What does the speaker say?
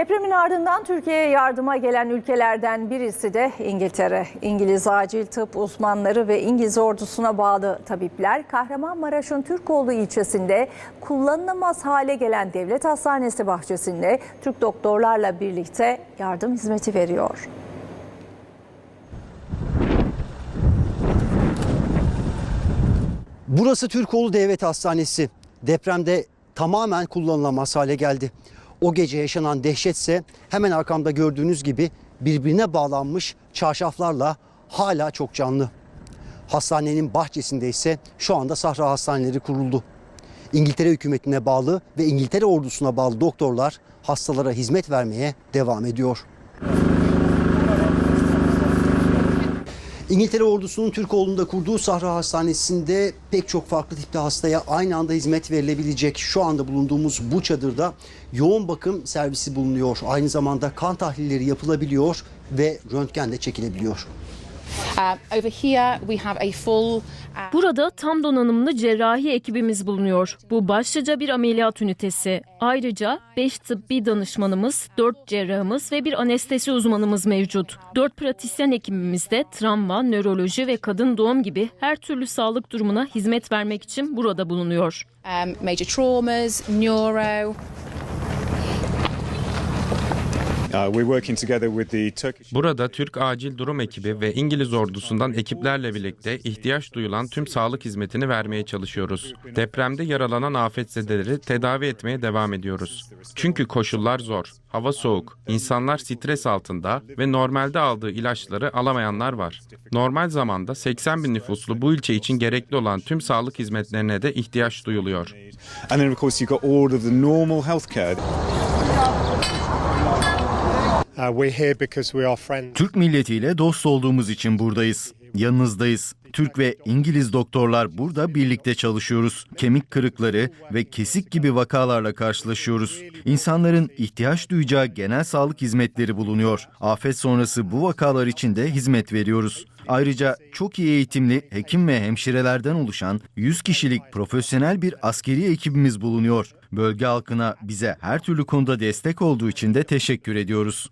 Depremin ardından Türkiye'ye yardıma gelen ülkelerden birisi de İngiltere. İngiliz acil tıp uzmanları ve İngiliz ordusuna bağlı tabipler Kahramanmaraş'ın Türkoğlu ilçesinde kullanılamaz hale gelen devlet hastanesi bahçesinde Türk doktorlarla birlikte yardım hizmeti veriyor. Burası Türkoğlu Devlet Hastanesi. Depremde tamamen kullanılamaz hale geldi. O gece yaşanan dehşetse hemen arkamda gördüğünüz gibi birbirine bağlanmış çarşaflarla hala çok canlı. Hastanenin bahçesinde ise şu anda sahra hastaneleri kuruldu. İngiltere hükümetine bağlı ve İngiltere ordusuna bağlı doktorlar hastalara hizmet vermeye devam ediyor. İngiltere ordusunun Türkoğlu'nda kurduğu Sahra Hastanesi'nde pek çok farklı tipte hastaya aynı anda hizmet verilebilecek. Şu anda bulunduğumuz bu çadırda yoğun bakım servisi bulunuyor. Aynı zamanda kan tahlilleri yapılabiliyor ve röntgen de çekilebiliyor. Burada tam donanımlı cerrahi ekibimiz bulunuyor. Bu başlıca bir ameliyat ünitesi. Ayrıca 5 tıbbi danışmanımız, 4 cerrahımız ve bir anestezi uzmanımız mevcut. 4 pratisyen ekibimiz de travma, nöroloji ve kadın doğum gibi her türlü sağlık durumuna hizmet vermek için burada bulunuyor. um, major traumas, neuro. Burada Türk Acil Durum Ekibi ve İngiliz ordusundan ekiplerle birlikte ihtiyaç duyulan tüm sağlık hizmetini vermeye çalışıyoruz. Depremde yaralanan afetzedeleri tedavi etmeye devam ediyoruz. Çünkü koşullar zor, hava soğuk, insanlar stres altında ve normalde aldığı ilaçları alamayanlar var. Normal zamanda 80 bin nüfuslu bu ilçe için gerekli olan tüm sağlık hizmetlerine de ihtiyaç duyuluyor. and then of course you've got all of the normal healthcare. Türk milletiyle dost olduğumuz için buradayız. Yanınızdayız. Türk ve İngiliz doktorlar burada birlikte çalışıyoruz. Kemik kırıkları ve kesik gibi vakalarla karşılaşıyoruz. İnsanların ihtiyaç duyacağı genel sağlık hizmetleri bulunuyor. Afet sonrası bu vakalar için de hizmet veriyoruz. Ayrıca çok iyi eğitimli hekim ve hemşirelerden oluşan 100 kişilik profesyonel bir askeri ekibimiz bulunuyor. Bölge halkına bize her türlü konuda destek olduğu için de teşekkür ediyoruz.